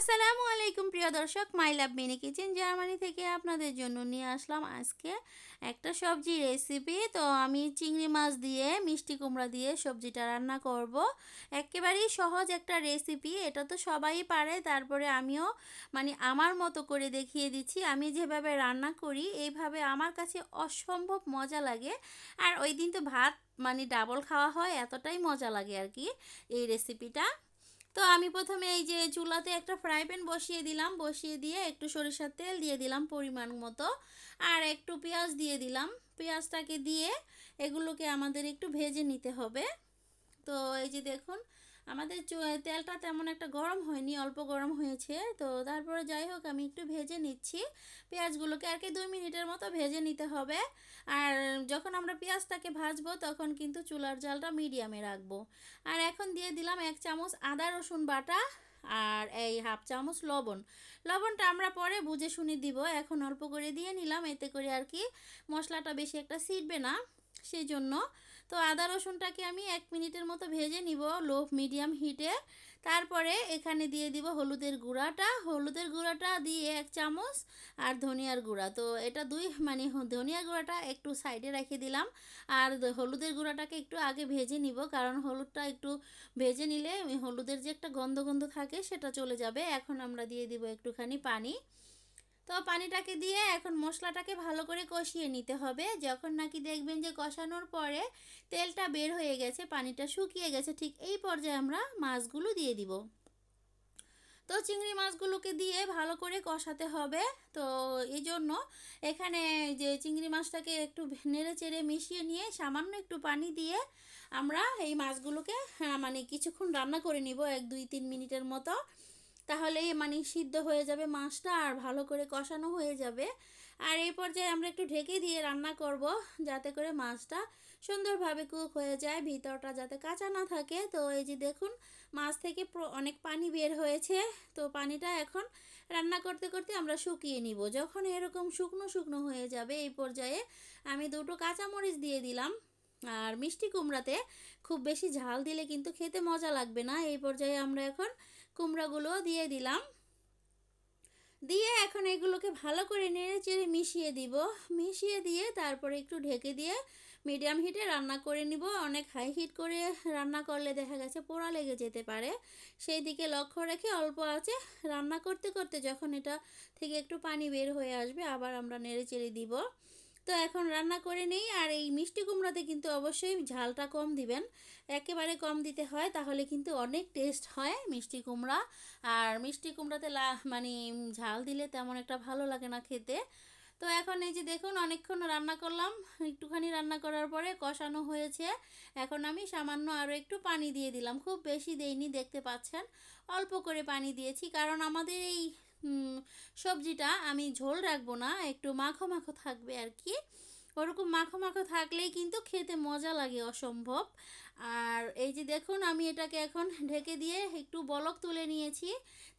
আসসালামু আলাইকুম প্রিয় দর্শক, my love mini kitchen Germany থেকে আপনাদের জন্য নিয়ে আসলাম আজকে একটা সবজি রেসিপি তো আমি চিংড়ি মাছ দিয়ে, মিষ্টি কুমড়া দিয়ে সবজিটা রান্না করব। একেবারেই সহজ একটা রেসিপি এটা তো সবাই পারে। তারপরে আমিও মানে আমার মতো করে দেখিয়ে দিচ্ছি। আমি যেভাবে রান্না করি, এইভাবে আমার কাছে অসম্ভব মজা লাগে। আর ওই দিন তো ভাত মানে ডাবল খাওয়া হয়, এতটাই মজা লাগে আর কি এই রেসিপিটা তো আমি প্রথমে এই যে চুলাতে একটা ফ্রাই প্যান বসিয়ে দিলাম, বসিয়ে দিয়ে একটু সরিষার তেল দিয়ে দিলাম পরিমাণ মতো। আর একটু পেঁয়াজ দিয়ে দিলাম। পেঁয়াজটাকে দিয়ে এগুলোকে আমাদের একটু ভেজে নিতে হবে। তো এই যে দেখুন আমাদের তেলটা তেমন একটা গরম হয়নি, অল্প গরম হয়েছে। তো তারপরে যাই হোক, আমি একটু ভেজে নিচ্ছি। পেঁয়াজগুলোকে আর কি দুই মিনিটের মতো ভেজে নিতে হবে। আর যখন আমরা পেঁয়াজটাকে ভাজবো, তখন কিন্তু চুলার জালটা মিডিয়ামে রাখব। আর এখন দিয়ে দিলাম এক চামচ আদা, রসুন বাটা আর এই হাফ চামচ লবণ। লবণটা আমরা পরে বুঝে শুনে দিব। এখন অল্প করে দিয়ে নিলাম। এতে করে আর কি মশলাটা বেশি একটা ছিটবে না। সেই জন্য তো আদা রসুনটাকে আমি এক মিনিটের মতো ভেজে নিব লো মিডিয়াম হিটে। তারপরে এখানে দিয়ে দিব হলুদের গুঁড়াটা। হলুদের গুঁড়াটা দিয়ে এক চামচ আর ধনিয়ার গুঁড়া। তো এটা দুই মানে ধনিয়া গুঁড়াটা একটু সাইডে রেখে দিলাম। আর হলুদের গুঁড়াটাকে একটু আগে ভেজে নিব, কারণ হলুদটা একটু ভেজে নিলে হলুদের যে একটা গন্ধ গন্ধ থাকে সেটা চলে যাবে। এখন আমরা দিয়ে দিব একটুখানি পানি। তো পানিটাকে দিয়ে এখন মশলাটাকে ভালো করে কষিয়ে নিতে হবে। যখন নাকি দেখবেন যে কষানোর পরে তেলটা বের হয়ে গেছে পানিটা শুকিয়ে গেছে ঠিক এই পর্যায়ে আমরা মাছগুলো দিয়ে দিব। তো চিংড়ি মাছগুলোকে দিয়ে ভালো করে কষাতে হবে। তো এই জন্য এখানে যে চিংড়ি মাছটাকে একটু নেড়ে চেড়ে মিশিয়ে নিয়ে সামান্য একটু পানি দিয়ে আমরা এই মাছগুলোকে হ্যাঁ, মানে কিছুক্ষণ রান্না করে নিব এক দুই তিন মিনিটের মতো। তাহলে মানে সিদ্ধ হয়ে যাবে মাছটা আর ভালো করে কষানো হয়ে যাবে। আর এই পর্যায়ে আমরা একটু ঢেকে দিয়ে রান্না করব যাতে করে মাছটা সুন্দরভাবে কুক হয়ে যায়, ভিতরটা যাতে কাঁচা না থাকে। তো এই যে দেখুন, মাছ থেকে অনেক পানি বের হয়েছে। তো পানিটা এখন রান্না করতে করতে আমরা শুকিয়ে নিব। যখন এরকম শুকনো শুকনো হয়ে যাবে, এই পর্যায়ে আমি দুটো কাঁচামরিচ দিয়ে দিলাম। আর মিষ্টি কুমড়াতে খুব বেশি ঝাল দিলে কিন্তু খেতে মজা লাগবে না। এই পর্যায়ে আমরা এখন কুমড়াগুলো দিয়ে দিলাম। দিয়ে এখন এগুলোকে ভালো করে নেড়ে চেড়ে মিশিয়ে দিব। মিশিয়ে দিয়ে তারপরে একটু ঢেকে দিয়ে মিডিয়াম হিটে রান্না করে নিব। অনেক হাই হিট করে রান্না করলে দেখা গেছে পোড়া লেগে যেতে পারে। সেই দিকে লক্ষ্য রেখে অল্প আছে। রান্না করতে করতে যখন এটা থেকে একটু পানি বের হয়ে আসবে, আবার আমরা নেড়ে চেড়ে দিব। তো এখন রান্না করে নেই আর এই মিষ্টি কুমড়াতে কিন্তু অবশ্যই ঝালটা কম দিবেন। একেবারে কম দিতে হয় তাহলে কিন্তু অনেক টেস্ট হয় মিষ্টি কুমড়া। আর মিষ্টি কুমড়াতে লা মানে ঝাল দিলে তেমন একটা ভালো লাগে না খেতে। তো এখন এই যে দেখুন অনেকক্ষণ রান্না করলাম, একটুখানি রান্না করার পরে কষানো হয়েছে। এখন আমি সামান্য আরও একটু পানি দিয়ে দিলাম, খুব বেশি দেইনি দেখতে পাচ্ছেন। অল্প করে পানি দিয়েছি, কারণ আমাদের এই সবজিটা আমি ঝোল রাখব না, একটু মাখো মাখো থাকবে আর কি। ওরকম মাখো মাখো থাকলেই কিন্তু খেতে মজা লাগে অসম্ভব। আর এই যে দেখুন, আমি এটাকে এখন ঢেকে দিয়ে একটু বলক তুলে নিয়েছি।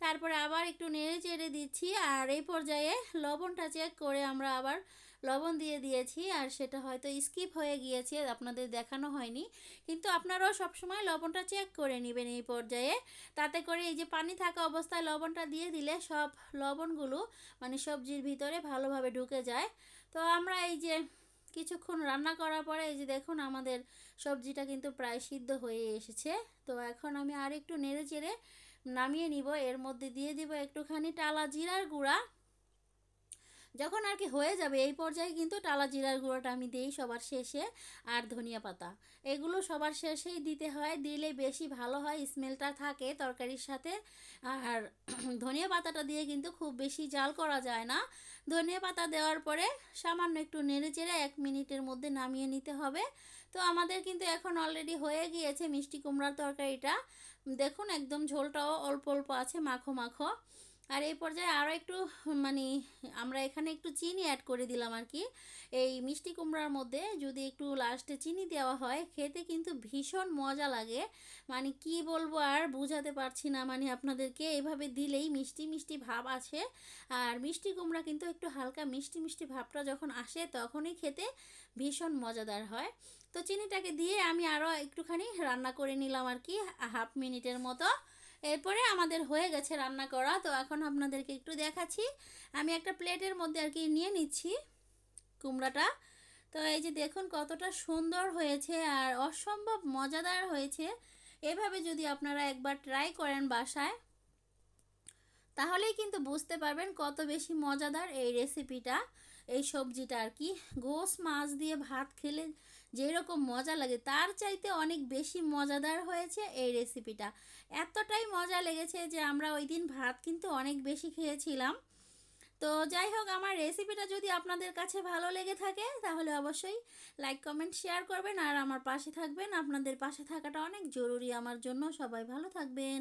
তারপরে আবার একটু নেড়ে চেড়ে দিচ্ছি। আর এই পর্যায়ে লবণটা চেক করে আমরা আবার লবণ দিয়ে দিয়েছি আর সেটা হয়তো স্কিপ হয়ে গিয়েছে, আপনাদের দেখানো হয়নি। কিন্তু আপনারাও সবসময় লবণটা চেক করে নেবেন এই পর্যায়ে। তাতে করে এই যে পানি থাকা অবস্থায় লবণটা দিয়ে দিলে সব লবণগুলো মানে সবজির ভিতরে ভালোভাবে ঢুকে যায়। তো আমরা এই যে কিছুক্ষণ রান্না করার পরে এই যে দেখুন আমাদের সবজিটা কিন্তু প্রায় সিদ্ধ হয়ে এসেছে। তো এখন আমি আর একটু নেড়ে চেড়ে নামিয়ে নিব। এর মধ্যে দিয়ে দিব একটুখানি টালা জিরার গুঁড়া। যখন আর কি হয়ে যাবে, এই পর্যায়ে কিন্তু টালা জিরার গুঁড়োটা আমি দিই সবার শেষে, আর ধনিয়া পাতা। এগুলো সবার শেষেই দিতে হয়, দিলে বেশি ভালো হয়, স্মেলটা থাকে তরকারির সাথে। আর ধনিয়া পাতাটা দিয়ে কিন্তু খুব বেশি জাল করা যায় না। ধনিয়া পাতা দেওয়ার পরে সামান্য একটু নেড়ে চেড়ে এক মিনিটের মধ্যে নামিয়ে নিতে হবে। তো আমাদের কিন্তু এখন অলরেডি হয়ে গিয়েছে মিষ্টি কুমড়ার তরকারিটা। দেখুন, একদম ঝোলটাও অল্প অল্প আছে, মাখো মাখো। আর এই পর্যায়ে আরও একটু মানে আমরা এখানে একটু চিনি অ্যাড করে দিলাম আর কি এই মিষ্টি কুমড়ার মধ্যে যদি একটু লাস্টে চিনি দেওয়া হয়, খেতে কিন্তু ভীষণ মজা লাগে। মানে কি বলব আর বোঝাতে পারছি না মানে আপনাদেরকে এভাবে দিলেই মিষ্টি মিষ্টি ভাব আছে। আর মিষ্টি কুমড়া কিন্তু একটু হালকা মিষ্টি মিষ্টি ভাবটা যখন আসে তখনই খেতে ভীষণ মজাদার হয়। তো চিনিটাকে দিয়ে আমি আরও একটুখানি রান্না করে নিলাম আর কি হাফ মিনিটের মতো। এরপরে আমাদের হয়ে গেছে রান্না করা, তো এখন আপনাদেরকে একটু দেখাচ্ছি। আমি একটা প্লেটের মধ্যে আর কি নিয়ে নিচ্ছি কুমড়াটা। তো এই যে দেখুন কতটা সুন্দর হয়েছে আর অসম্ভব মজাদার হয়েছে। এভাবে যদি আপনারা একবার ট্রাই করেন বাসায়, তাহলেই কিন্তু বুঝতে পারবেন কত বেশি মজাদার এই রেসিপিটা। এই সবজিটা আর কি। গোস মাছ দিয়ে ভাত খেলে যেরকম মজা লাগে, তার চাইতে অনেক বেশি মজাদার হয়েছে এই রেসিপিটা এতটাই মজা লেগেছে যে আমরা ওই দিন ভাত কিন্তু অনেক বেশি খেয়েছিলাম। তো যাই হোক, আমার রেসিপিটা যদি আপনাদের কাছে ভালো লেগে থাকে, তাহলে অবশ্যই লাইক কমেন্ট শেয়ার করবেন। আর আমার পাশে থাকবেন। আপনাদের পাশে থাকাটা অনেক জরুরি। আমার জন্য সবাই ভালো থাকবেন।